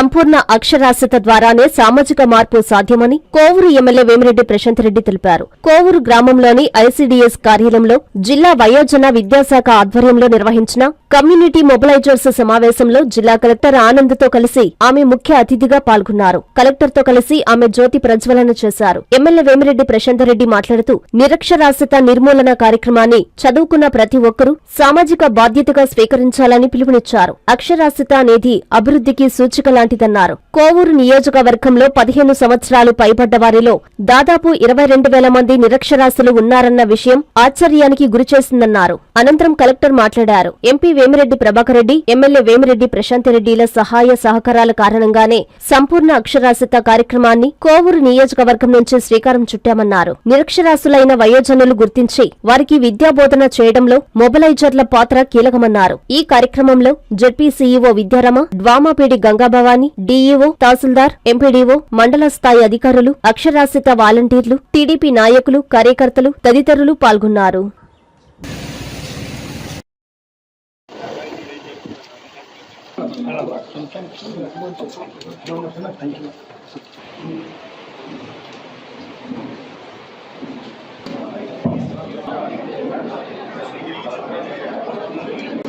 సంపూర్ణ అక్షరాస్యత ద్వారానే సామాజిక మార్పు సాధ్యమని కోవూరు ఎమ్మెల్యే వేమిరెడ్డి ప్రశాంత్ రెడ్డి తెలిపారు. కోవూరు గ్రామంలోని ఐసీడీఎస్ కార్యాలయంలో జిల్లా వయోజన విద్యాశాఖ ఆధ్వర్యంలో నిర్వహించిన కమ్యూనిటీ మొబిలైజర్స్ సమావేశంలో జిల్లా కలెక్టర్ ఆనంద్తో కలిసి ఆమె ముఖ్య అతిథిగా పాల్గొన్నారు. కలెక్టర్తో కలిసి ఆమె జ్యోతి ప్రజ్వలన చేశారు. ఎమ్మెల్యే వేమిరెడ్డి ప్రశాంత్ రెడ్డి మాట్లాడుతూ నిరక్షరాస్యత నిర్మూలన కార్యక్రమాన్ని చదువుకున్న ప్రతి ఒక్కరూ సామాజిక బాధ్యతగా స్వీకరించాలని పిలుపునిచ్చారు. అక్షరాస్యత అనేది అభివృద్ధికి సూచిక లాంటిదన్నారు కోవూరు నియోజకవర్గంలో పదిహేను సంవత్సరాలు పైబడ్డ వారిలో దాదాపు ఇరవై రెండు వేల మంది నిరక్షరాస్యులు ఉన్నారన్న విషయం ఆశ్చర్యానికి గురిచేసిందన్నారు. అనంతరం కలెక్టర్ మాట్లాడారు. ఎంపీ వేమిరెడ్డి ప్రభాకర్ రెడ్డి ఎమ్మెల్యే వేమిరెడ్డి ప్రశాంత్ రెడ్డిల సహాయ సహకారాల కారణంగానే సంపూర్ణ అక్షరాస్యత కార్యక్రమాన్ని కోవూరు నియోజకవర్గం నుంచి శ్రీకారం చుట్టామన్నారు. నిరక్షరాస్యులైన వయోజనులు గుర్తించి వారికి విద్యాబోధన చేయడంలో మొబలైజర్ల పాత్ర కీలకమన్నారు. ఈ కార్యక్రమంలో జడ్పీ సీఈఓ విద్యారమ డ్వామాపేడి గంగాభవాని డీఈఓ తహసీల్దార్ ఎంపీడీఓ మండల స్థాయి అధికారులు అక్షరాస్యత వాలంటీర్లు టీడీపీ నాయకులు కార్యకర్తలు తదితరులు పాల్గొన్నారు.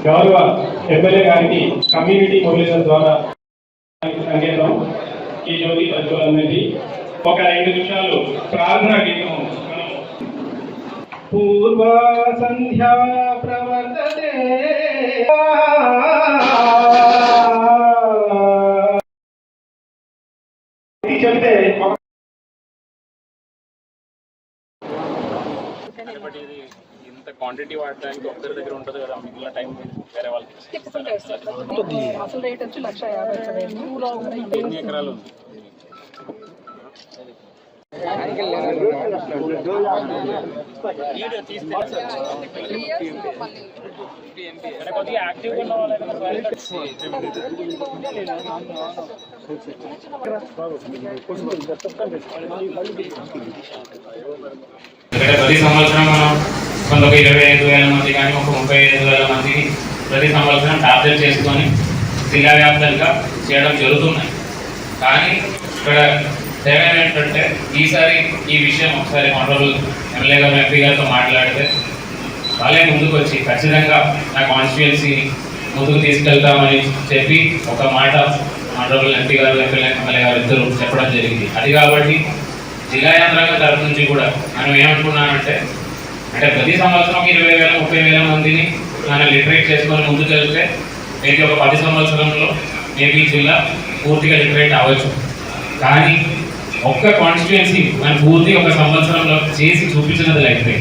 గౌరవ ఎమ్మెల్యే గారికి కమ్యూనిటీ మొబిలైజేషన్ ద్వారా సంకేతం ఈ జ్యోతి ప్రజ్వలన్నది రెండు నిమిషాలు ప్రార్థనా గీతం. పూర్వ సంధ్యా ప్రవర్తతే చెప్తే ఇంత క్వాంటిటీ వాడడానికి ఒక్కరి దగ్గర ఉంటుంది కదా మిగిలిన టైం వేరే వాళ్ళకి అసలు రేట్ వచ్చి లక్ష యాభై వేలు. ఎన్ని ఎకరాలు ఉంది? ప్రతి సంవత్సరం మనం కొంత ఒక ఇరవై ఐదు వేల మంది కానీ ఒక ముప్పై ఐదు వేల మందిని ప్రతి సంవత్సరం టార్గెట్ చేసుకొని జిల్లా వ్యాప్తంగా చేయడం జరుగుతున్నాయి. కానీ ఇక్కడ తేడా ఏంటంటే ఈసారి ఈ విషయం ఒకసారి మనరోజు ఎమ్మెల్యే గారు ఎంపీ గారితో మాట్లాడితే వాళ్ళే ముందుకు వచ్చి ఖచ్చితంగా నా కాన్స్టిట్యుయెన్సీని ముందుకు తీసుకెళ్తామని చెప్పి ఒక మాట మనరోజు ఎంపీ గారు ఎమ్మెల్యే ఎమ్మెల్యే గారు ఇద్దరు చెప్పడం జరిగింది. అది కాబట్టి జిల్లా యంత్రాంగం తరఫు నుంచి కూడా మనం ఏమనుకున్నామంటే అంటే ప్రతి సంవత్సరం ఇరవై వేల ముప్పై వేల మందిని మనం లిటరేట్ చేసుకొని ముందుకు వెళ్తే మేబీ ఒక పది సంవత్సరంలో మేబీ జిల్లా పూర్తిగా లిటరేట్ అవ్వచ్చు. కానీ ఒక్క కాన్స్టిట్యుయెన్సీ మనం పూర్తి ఒక సంవత్సరంలో చేసి చూపించినది అయితే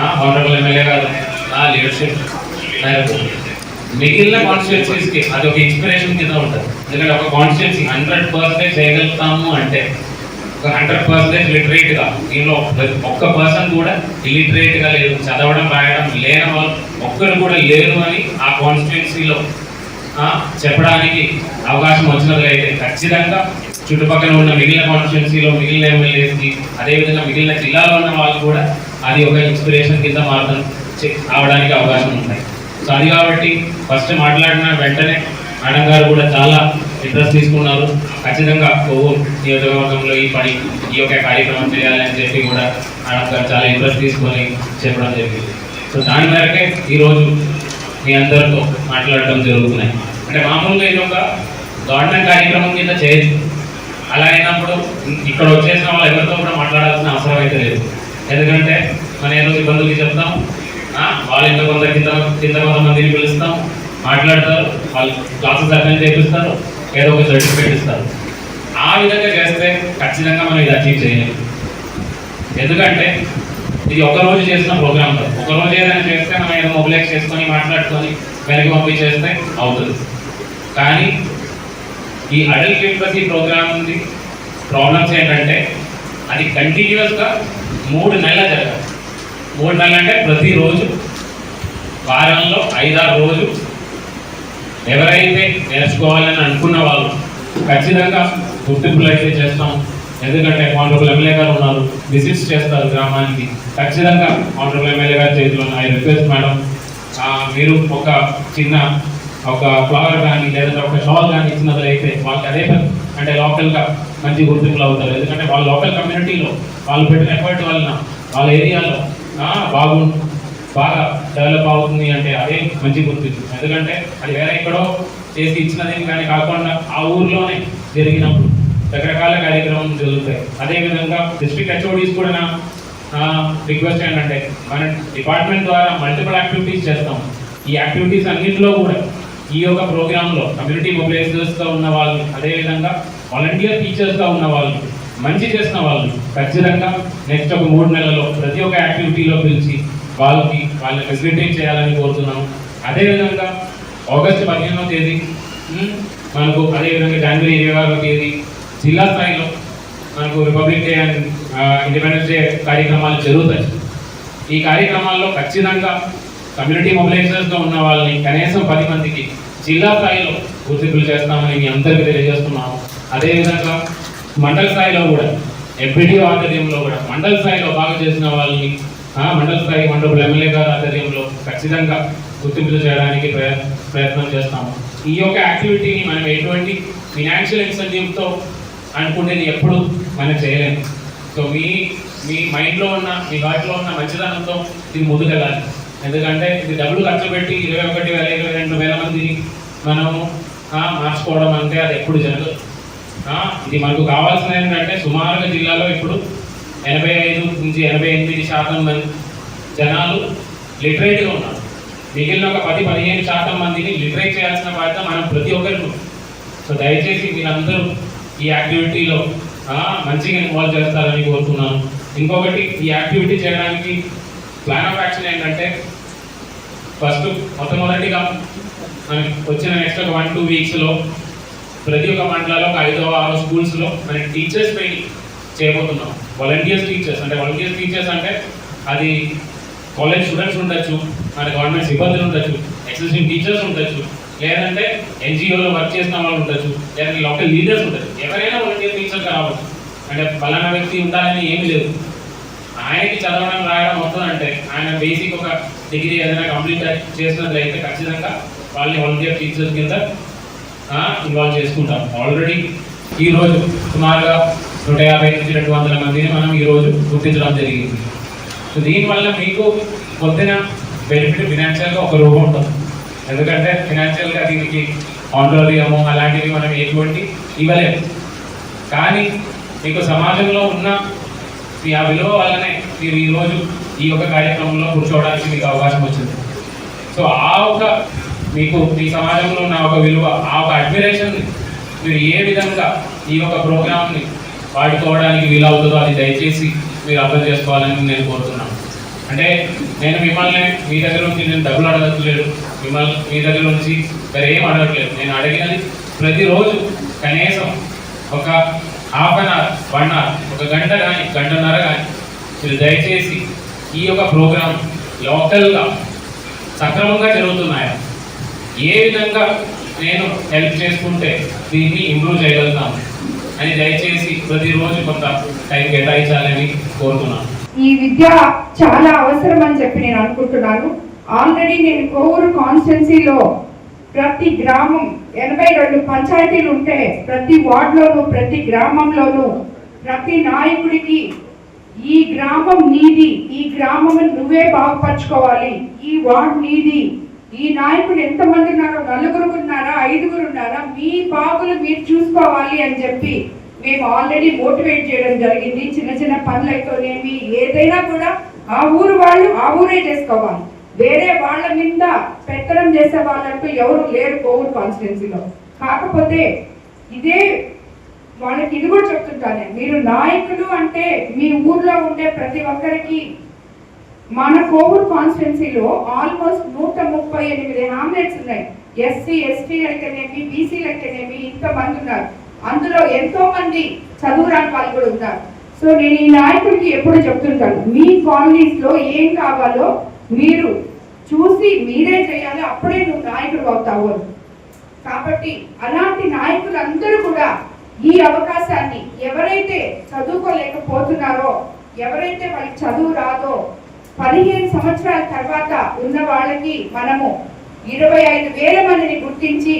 ఆనరబుల్ ఎమ్మెల్యే గారు ఆ లీడర్షిప్ మిగిలిన కాన్స్టిట్యుయెన్సీస్కి అది ఒక ఇన్స్పిరేషన్ కింద ఉంటుంది. ఎందుకంటే ఒక కాన్స్టిట్యుయెన్సీ హండ్రెడ్ పర్సెంట్ చేయగలుగుతాము అంటే ఒక హండ్రెడ్ పర్సెంట్ లిటరేట్గా దీనిలో ఒక్క పర్సన్ కూడా ఇలిటరేట్గా లేదు. చదవడం రాయడం లేని వాళ్ళు ఒక్కరు కూడా లేరు అని ఆ కాన్స్టిట్యున్సీలో చెప్పడానికి అవకాశం వచ్చినట్లయితే ఖచ్చితంగా చుట్టుపక్కల ఉన్న మిగిలిన కాన్స్టిట్యున్సీలో మిగిలిన ఎమ్మెల్యేస్కి అదేవిధంగా మిగిలిన జిల్లాలో ఉన్న వాళ్ళు కూడా అది ఒక ఇన్స్పిరేషన్ కింద మార్గం రావడానికి అవడానికి అవకాశం ఉన్నాయి సో అది కాబట్టి ఫస్ట్ మాట్లాడిన వెంటనే మేడం గారు కూడా చాలా ఇంట్రెస్ట్ తీసుకున్నారు. ఖచ్చితంగా కొవ్వు నియోజకవర్గంలో ఈ పని ఈ యొక్క కార్యక్రమం చేయాలని చెప్పి కూడా మేడం గారు చాలా ఇంట్రెస్ట్ తీసుకొని చెప్పడం జరిగింది. సో దాని మేరకే ఈరోజు మీ అందరితో మాట్లాడడం జరుగుతున్నాయి. అంటే మామూలుగా ఇది ఒక గవర్నమెంట్ కార్యక్రమం కింద చేయొచ్చు అలా అయినప్పుడు ఇక్కడ వచ్చేసిన వాళ్ళు ఎవరితో కూడా మాట్లాడాల్సిన అవసరం అయితే లేదు. ఎందుకంటే మనం ఏదో ఇబ్బందులు చెప్తాం వాళ్ళు ఇంత కొంత కింద కింద కొంతమందిని పిలుస్తాం మాట్లాడతారు వాళ్ళు క్లాసెస్ అటెండ్ చేపిస్తారు ఏదో ఒక సర్టిఫికేట్ ఇస్తారు. ఆ విధంగా చేస్తే ఖచ్చితంగా మనం ఇది అచీవ్ చేయలేము ఎందుకంటే ఇది ఒక రోజు చేసిన ప్రోగ్రామ్ కాదు. ఒక రోజు ఏదైనా చేస్తే మనం ఏదో మొబిలైజ్ చేసుకొని మాట్లాడుకొని వెనక్కి పంపించేస్తే అవుతుంది. కానీ ఈ అడల్ట్ లిటరసీ ప్రోగ్రామ్ ఉంది. ప్రాబ్లమ్స్ ఏంటంటే అది కంటిన్యూస్గా మూడు నెలలు జరగాలి. మూడు నెలలు అంటే ప్రతిరోజు వారంలో ఐదారు రోజు ఎవరైతే నేర్చుకోవాలని అనుకున్న వాళ్ళు ఖచ్చితంగా గుర్తింపులు అయితే చేస్తాం. ఎందుకంటే ఆనరబుల్ ఎమ్మెల్యే గారు ఉన్నారు విజిట్స్ చేస్తారు గ్రామానికి. ఖచ్చితంగా ఆనరబుల్ ఎమ్మెల్యే గారి చేతిలో ఐ రిక్వెస్ట్ మేడం మీరు ఒక చిన్న ఒక ఫ్లవర్ కానీ లేదంటే ఒక షాల్ కానీ ఇచ్చినట్లయితే వాళ్ళకి అదే అంటే లోకల్గా మంచి గుర్తింపులు అవుతారు. ఎందుకంటే వాళ్ళ లోకల్ కమ్యూనిటీలో వాళ్ళు పెట్టిన ఎఫర్ట్ వలన వాళ్ళ ఏరియాలో బాగు బాగా డెవలప్ అవుతుంది అంటే అదే మంచి గుర్తింపు. ఎందుకంటే అది వేరే ఎక్కడో చేసి ఇచ్చినది కానీ కాకుండా ఆ ఊర్లోనే జరిగినప్పుడు రకరకాల కార్యక్రమం జరుగుతాయి. అదేవిధంగా డిస్ట్రిక్ట్ హెచ్ఓడీస్ కూడా నా రిక్వెస్ట్ ఏంటంటే మన డిపార్ట్మెంట్ ద్వారా మల్టిపుల్ యాక్టివిటీస్ చేస్తాం. ఈ యాక్టివిటీస్ అన్నింటిలో కూడా ఈ యొక్క ప్రోగ్రాంలో కమ్యూనిటీ మొబిలైజర్స్గా ఉన్న వాళ్ళు అదేవిధంగా వాలంటీర్ టీచర్స్గా ఉన్న వాళ్ళు మంచి చేసిన వాళ్ళు ఖచ్చితంగా నెక్స్ట్ ఒక మూడు నెలల్లో ప్రతి ఒక్క యాక్టివిటీలో పిలిచి వాళ్ళకి వాళ్ళని ఫెసిలిటేట్ చేయాలని కోరుతున్నాము. అదేవిధంగా ఆగస్టు పదిహేనవ తేదీ మనకు అదేవిధంగా జనవరి ఇరవై ఆరవ తేదీ జిల్లా స్థాయిలో మనకు republic day and independence day కార్యక్రమాలు జరుగుతాయి. ఈ కార్యక్రమాల్లో ఖచ్చితంగా కమ్యూనిటీ మొబిలైజర్స్గా ఉన్న వాళ్ళని కనీసం పది మందికి జిల్లా స్థాయిలో గుర్తింపులు చేస్తామని మీ అందరికీ తెలియజేస్తున్నాము. అదేవిధంగా మండల స్థాయిలో కూడా ఎంపీడీఓ ఆధ్వర్యంలో కూడా మండల స్థాయిలో బాగా చేసిన వాళ్ళని మండల స్థాయి మండల ఎమ్మెల్యే గారి ఆధ్వర్యంలో ఖచ్చితంగా గుర్తింపులు చేయడానికి ప్రయత్నం చేస్తాము. ఈ యొక్క యాక్టివిటీని మనం ఎటువంటి ఫినాన్షియల్ ఇన్సెంటివ్తో అనుకునేది ఎప్పుడు మనం చేయలేము. సో మీ మీ మైండ్లో ఉన్న మీ వాటిలో ఉన్న మంచిదనంతో ఇది ముందుకెళ్ళాలి. ఎందుకంటే ఇది డబ్బులు ఖర్చు పెట్టి ఇరవై ఒకటి వేల ఇరవై రెండు వేల మందిని మనము మార్చుకోవడం అంటే అది ఎప్పుడు జరగదు. ఇది మనకు కావాల్సిన ఏంటంటే సుమారుగా జిల్లాలో ఇప్పుడు ఎనభై ఐదు నుంచి ఎనభై ఎనిమిది శాతం మంది జనాలు లిటరేట్గా ఉన్నారు. మిగిలిన ఒక పది పదిహేను శాతం మందిని లిటరేట్ చేయాల్సిన బాధ్యత మనం ప్రతి ఒక్కరికి సో దయచేసి మీరందరూ ఈ యాక్టివిటీలో మంచిగా ఇన్వాల్వ్ చేస్తారని కోరుతున్నాను. ఇంకొకటి ఈ యాక్టివిటీ చేయడానికి ప్లాన్ ఆఫ్ యాక్షన్ ఏంటంటే ఫస్ట్ మొట్టమొదటిగా మనకి వచ్చిన నెక్స్ట్ ఒక వన్ టూ వీక్స్లో ప్రతి ఒక్క మండలాల్లో ఒక ఐదో ఆరో స్కూల్స్లో మనకి టీచర్స్ ట్రైనింగ్ చేయబోతున్నాం. వాలంటీర్స్ టీచర్స్ అంటే వాలంటీర్స్ టీచర్స్ అంటే అది కాలేజ్ స్టూడెంట్స్ ఉండొచ్చు మన గవర్నమెంట్ సిబ్బందులు ఉండొచ్చు ఎక్సిస్టింగ్ టీచర్స్ ఉండొచ్చు లేదంటే ఎన్జిఓలో వర్క్ చేసిన వాళ్ళు ఉండొచ్చు లేదంటే లోకల్ లీడర్స్ ఉండొచ్చు. ఎవరైనా వాలంటీర్ టీచర్ కావచ్చు అంటే ఫలానా వ్యక్తి ఉండాలని ఏమీ లేదు. ఆయనకి చదవడం రాయడం మొత్తం అంటే ఆయన బేసిక్ ఒక డిగ్రీ ఏదైనా కంప్లీట్ చేసినట్లయితే ఖచ్చితంగా వాళ్ళని వాలంటీర్ టీచర్స్ కింద ఇన్వాల్వ్ చేసుకుంటాం. ఆల్రెడీ ఈరోజు సుమారుగా నూట యాభై నుంచి రెండు వందల మందిని మనం ఈరోజు గుర్తించడం జరిగింది. సో దీనివల్ల మీకు పొద్దున బెనిఫిట్ ఫినాన్షియల్గా ఒక రూపం ఉంటుంది. ఎందుకంటే ఫినాన్షియల్గా దీనికి ఆంటోరియం అలాంటివి మనం ఎటువంటి ఇవ్వలేము కానీ మీకు సమాజంలో ఉన్న మీ ఆ విలువ వల్లనే మీరు ఈరోజు ఈ యొక్క కార్యక్రమంలో కూర్చోవడానికి మీకు అవకాశం వచ్చింది. సో ఆ ఒక మీకు మీ సమాజంలో ఉన్న ఒక విలువ ఆ ఒక అడ్మిరేషన్ మీరు ఏ విధంగా ఈ యొక్క ప్రోగ్రామ్ని వాడుకోవడానికి వీలవుతుందో అది దయచేసి మీరు అర్థం చేసుకోవాలని నేను కోరుతున్నాను. అంటే నేను మిమ్మల్ని మీ దగ్గర నుంచి నేను డబ్బులు అడగట్లేదు. మిమ్మల్ని మీ దగ్గర నుంచి వేరే ఏం అడగట్లేదు. నేను అడిగినది ప్రతిరోజు కనీసం ఒక half an hour one hour ఒక గంట కానీ గంటన్నర కానీ మీరు దయచేసి ఈ యొక్క ప్రోగ్రామ్ లోకల్గా సక్రమంగా జరుగుతున్నాయా? ఏ విధంగా నేను హెల్ప్ చేసుకుంటే దీన్ని ఇంప్రూవ్ చేయగలుగుతాను అని దయచేసి ప్రతిరోజు కొంత టైం కేటాయించాలని కోరుతున్నాను. ఈ విద్య చాలా అవసరం అని చెప్పి నేను అనుకుంటున్నాను. ఆల్రెడీ నేను కోవూరు కాన్స్టిట్యున్సీలో ప్రతి గ్రామం ఎనభై రెండు పంచాయతీలు ఉంటే ప్రతి వార్డులోనూ ప్రతి గ్రామంలోనూ ప్రతి నాయకుడికి ఈ గ్రామం నీది. ఈ గ్రామం నువ్వే బాగుపరచుకోవాలి. ఈ వార్డ్ నీది. ఈ నాయకుడు ఎంతమంది ఉన్నారో నలుగురు ఉన్నారా ఐదుగురు ఉన్నారా మీ బాగులు మీరు చూసుకోవాలి అని చెప్పి మేము ఆల్రెడీ మోటివేట్ చేయడం జరిగింది. చిన్న చిన్న పనులు అయితేనేమి ఏదైనా కూడా ఆ ఊరు వాళ్ళు ఆ ఊరే చేసుకోవాలి. వేరే వాళ్ళ మీద పెత్తనం చేసే వాళ్ళంటూ ఎవరు లేరు కోవిడ్ కాన్స్టిట్యున్సీలో. కాకపోతే ఇదే వాళ్ళకి ఇది కూడా చెప్తుంటాను నేను. మీరు నాయకులు అంటే మీ ఊర్లో ఉండే ప్రతి ఒక్కరికి మన కోవిడ్ కాన్స్టిట్యున్సీలో ఆల్మోస్ట్ నూట ముప్పై ఎనిమిది హామ్లెట్స్ ఉన్నాయి. ఎస్సీ ఎస్టీ లెక్కనేమి బీసీ లెక్కనేమి ఇంతమంది ఉన్నారు. అందులో ఎంతో మంది చదువురాని వాళ్ళు కూడా ఉన్నారు. సో నేను ఈ నాయకుడికి ఎప్పుడు చెప్తుంటాను మీ కాలనీస్లో ఏం కావాలో మీరు చూసి మీరే చేయాలి అప్పుడే నువ్వు నాయకుడు అవుతావు కాబట్టి అలాంటి నాయకులందరూ కూడా ఈ అవకాశాన్ని ఎవరైతే చదువుకోలేకపోతున్నారో ఎవరైతే వాళ్ళకి చదువు రాదో పదిహేను సంవత్సరాల తర్వాత ఉన్న వాళ్ళకి మనము ఇరవై ఐదు వేల మందిని గుర్తించి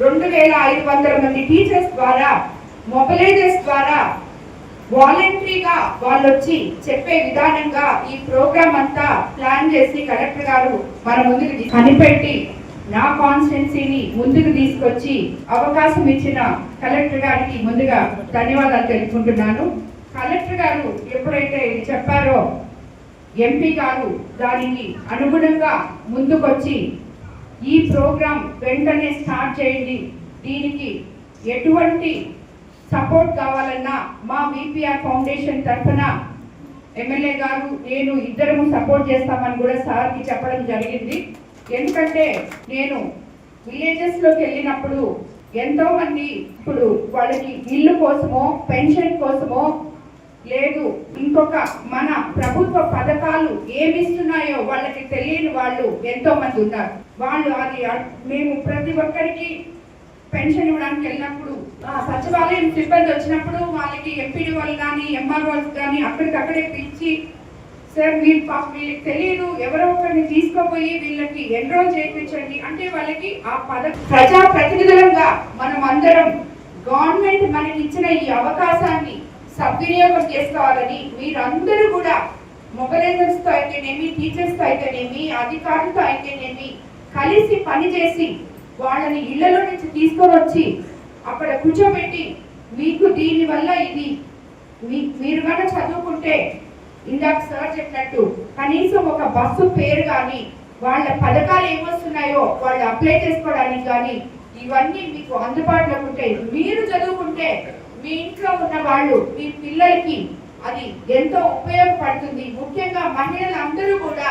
రెండు వేల ఐదు వందల మంది టీచర్స్ ద్వారా మొబలైజర్స్ ద్వారా వాలంటరీగా వాళ్ళు వచ్చి చెప్పే విధానంగా ఈ ప్రోగ్రామ్ అంతా ప్లాన్ చేసి కలెక్టర్ గారు మన ముందుకు కనిపెట్టి నా కాన్స్టిట్యున్సీని ముందుకు తీసుకొచ్చి అవకాశం ఇచ్చిన కలెక్టర్ గారికి ముందుగా ధన్యవాదాలు తెలుపుకుంటున్నాను. కలెక్టర్ గారు ఎప్పుడైతే ఇది చెప్పారో ఎంపీ గారు దానికి అనుగుణంగా ముందుకొచ్చి ఈ ప్రోగ్రాం వెంటనే స్టార్ట్ చేయండి. దీనికి ఎటువంటి సపోర్ట్ కావాలన్నా మా విపిఆర్ ఫౌండేషన్ తరఫున ఎమ్మెల్యే గారు నేను ఇద్దరము సపోర్ట్ చేస్తామని కూడా సార్కి చెప్పడం జరిగింది. ఎందుకంటే నేను విలేజెస్లోకి వెళ్ళినప్పుడు ఎంతో మంది ఇప్పుడు వాళ్ళకి ఇల్లు కోసమో పెన్షన్ కోసమో లేదు ఇంకొక మన ప్రభుత్వ పథకాలు ఏమిస్తున్నాయో వాళ్ళకి తెలియని వాళ్ళు ఎంతో మంది ఉన్నారు. వాళ్ళు అది మేము ప్రతి ఒక్కరికి పెన్షన్ ఇవ్వడానికి వెళ్ళినప్పుడు ఆ సచివాలయం సిబ్బంది వచ్చినప్పుడు వాళ్ళకి ఎంపీడీ వాళ్ళు కానీ ఎంఆర్ఓస్ కానీ అక్కడికక్కడే పిలిచి సార్ మీరు పాప వీళ్ళకి తెలియదు ఎవరో ఒకరిని తీసుకుపోయి వీళ్ళకి ఎన్రోల్ చేయించండి. అంటే వాళ్ళకి ఆ పద ప్రజా ప్రతినిధులంగా మనం అందరం గవర్నమెంట్ మనకి ఇచ్చిన ఈ అవకాశాన్ని సద్వినియోగం చేసుకోవాలని మీరందరూ కూడా మొబలైజర్స్తో అయితేనేమి టీచర్స్తో అయితేనేమి అధికారులతో అయితేనేమి కలిసి పనిచేసి వాళ్ళని ఇళ్ళలో నుంచి తీసుకొని వచ్చి అక్కడ కూర్చోబెట్టి మీకు దీనివల్ల ఇది మీ- మీరు కనుక చదువుకుంటే ఇందాక సార్ చెప్పినట్టు కనీసం ఒక బస్సు పేరు కానీ వాళ్ళ పథకాలు ఏమొస్తున్నాయో వాళ్ళు అప్లై చేసుకోవడానికి కానీ ఇవన్నీ మీకు అందుబాటులో ఉంటాయి మీరు చదువుకుంటే మీ ఇంట్లో ఉన్న వాళ్ళు మీ పిల్లలకి అది ఎంతో ఉపయోగపడుతుంది. ముఖ్యంగా మహిళలందరూ కూడా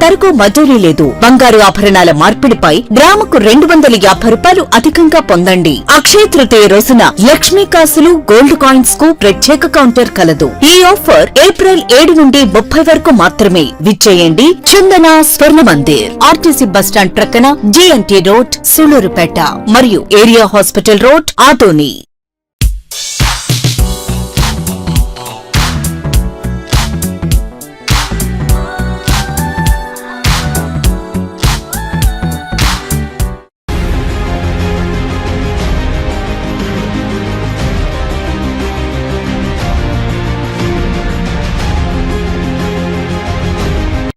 తరకు మజూరీ లేదు. బంగారు ఆభరణాల మార్పిడిపై గ్రాముకు రెండు వందల యాభై రూపాయలు అధికంగా పొందండి. అక్షయ తృతీయ రోజున లక్ష్మీ కాసులు గోల్డ్ కాయిన్స్కు ప్రత్యేక కౌంటర్ కలదు. ఈ ఆఫర్ ఏప్రిల్ ఏడు నుండి ముప్పై వరకు మాత్రమే. విచ్చేయండి Chandana Swarna Mandir. RTC bus stand ప్రక్కన జేఎన్టీ రోడ్ సూలూరుపేట. మరియు ఏరియా హాస్పిటల్ రోడ్ ఆటోని